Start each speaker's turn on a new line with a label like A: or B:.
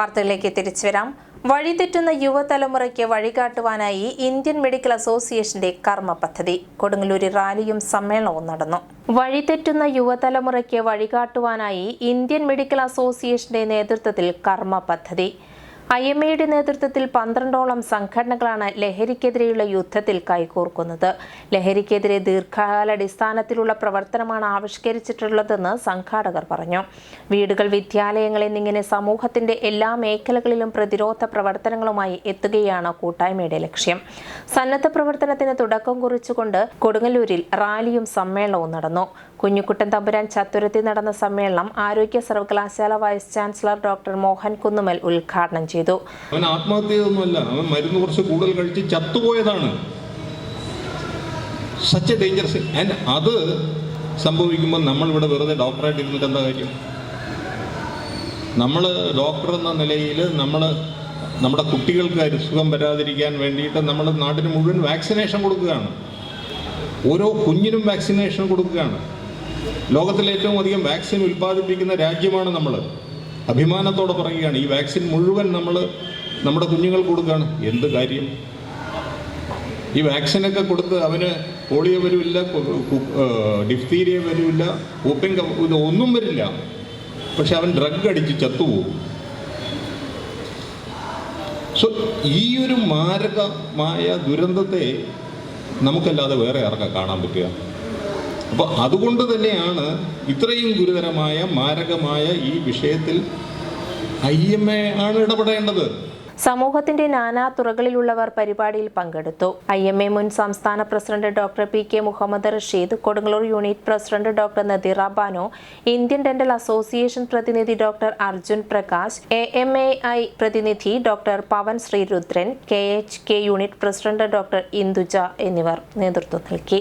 A: വാർത്തകളിലേക്ക് തിരിച്ചു വരാം വഴിതെറ്റുന്ന യുവതലമുറയ്ക്ക് വഴികാട്ടുവാനായി ഇന്ത്യൻ മെഡിക്കൽ അസോസിയേഷന്റെ കർമ്മ പദ്ധതി. കൊടുങ്ങല്ലൂരിൽ റാലിയും സമ്മേളനവും നടന്നു. വഴിതെറ്റുന്ന യുവതലമുറയ്ക്ക് വഴികാട്ടുവാനായി ഇന്ത്യൻ മെഡിക്കൽ അസോസിയേഷന്റെ നേതൃത്വത്തിൽ കർമ്മ പദ്ധതി. ഐ എം എയുടെ നേതൃത്വത്തിൽ പന്ത്രണ്ടോളം സംഘടനകളാണ് ലഹരിക്കെതിരെയുള്ള യുദ്ധത്തിൽ കൈകോർക്കുന്നത്. ലഹരിക്കെതിരെ ദീർഘകാലാടിസ്ഥാനത്തിലുള്ള പ്രവർത്തനമാണ് ആവിഷ്കരിച്ചിട്ടുള്ളതെന്ന് സംഘാടകർ പറഞ്ഞു. വീടുകൾ വിദ്യാലയങ്ങൾ എന്നിങ്ങനെ സമൂഹത്തിന്റെ എല്ലാ മേഖലകളിലും പ്രതിരോധ പ്രവർത്തനങ്ങളുമായി എത്തുകയാണ് കൂട്ടായ്മയുടെ ലക്ഷ്യം. സന്നദ്ധ പ്രവർത്തനത്തിന് തുടക്കം കുറിച്ചുകൊണ്ട് കൊടുങ്ങല്ലൂരിൽ റാലിയും സമ്മേളനവും നടന്നു. കുഞ്ഞുകുട്ടൻ തമ്പുരാൻ ചത്തുരത്തിൽ നടന്ന സമ്മേളനം ആരോഗ്യ സർവകലാശാല vice chancellor doctor Mohan Kunnummal ഉദ്ഘാടനം ചെയ്തു.
B: അവൻ ആത്മഹത്യ ചെയ്തൊന്നുമല്ല അവൻ മരുന്ന് കുറച്ച് കൂടുതൽ കഴിച്ച് ചത്തുപോയതാണ്. സച്ച് ഡേഞ്ചറസ് ആൻഡ് അത് സംഭവിക്കുമ്പോൾ നമ്മൾ ഇവിടെ വെറുതെ ഡോക്ടറായിട്ട് ഇരുന്നിട്ട് എന്താ കാര്യം? നമ്മൾ ഡോക്ടർ എന്ന നിലയിൽ നമ്മൾ നമ്മുടെ കുട്ടികൾക്ക് അസുഖം വരാതിരിക്കാൻ വേണ്ടിയിട്ട് നമ്മൾ നാട്ടിന് മുഴുവൻ വാക്സിനേഷൻ കൊടുക്കുകയാണ്. ഓരോ കുഞ്ഞിനും വാക്സിനേഷൻ കൊടുക്കുകയാണ്. ലോകത്തിലെ ഏറ്റവും അധികം വാക്സിൻ ഉൽപ്പാദിപ്പിക്കുന്ന രാജ്യമാണ് നമ്മൾ അഭിമാനത്തോടെ പറയുകയാണ് ഈ വാക്സിൻ മുഴുവൻ നമ്മൾ നമ്മുടെ കുഞ്ഞുങ്ങൾക്ക് കൊടുക്കുകയാണ്. എന്ത് കാര്യം? ഈ വാക്സിനൊക്കെ കൊടുത്ത് അവന് പോളിയോ വരില്ല ഡിഫ്തീരിയ വരില്ല കൂപ്പിംഗ് ഇത് ഒന്നും വരില്ല. പക്ഷെ അവൻ ഡ്രഗ് അടിച്ച് ചത്തുപോകും. സോ ഈ ഒരു മാരകമായ ദുരന്തത്തെ നമുക്കല്ലാതെ വേറെ ആർക്കാ കാണാൻ പറ്റുക? അപ്പോൾ അതുകൊണ്ട് തന്നെയാണ് ഇത്രയും ഗുരുതരമായ മാരകമായ ഈ വിഷയത്തിൽ ഐ എം എ ആണ് ഇടപെടേണ്ടത്.
A: സമൂഹത്തിന്റെ നാനാ തുറകളിലുള്ളവർ പരിപാടിയിൽ പങ്കെടുത്തു. ഐ എം എ മുൻ സംസ്ഥാന president doctor P K Muhammad Rasheed Kodungallur unit president doctor Nadeera Bano Indian dental association പ്രതിനിധി doctor Arjun Prakash A M A I പ്രതിനിധി doctor Pavan Sreerudran K H K unit president doctor Induja എന്നിവർ നേതൃത്വം നൽകി.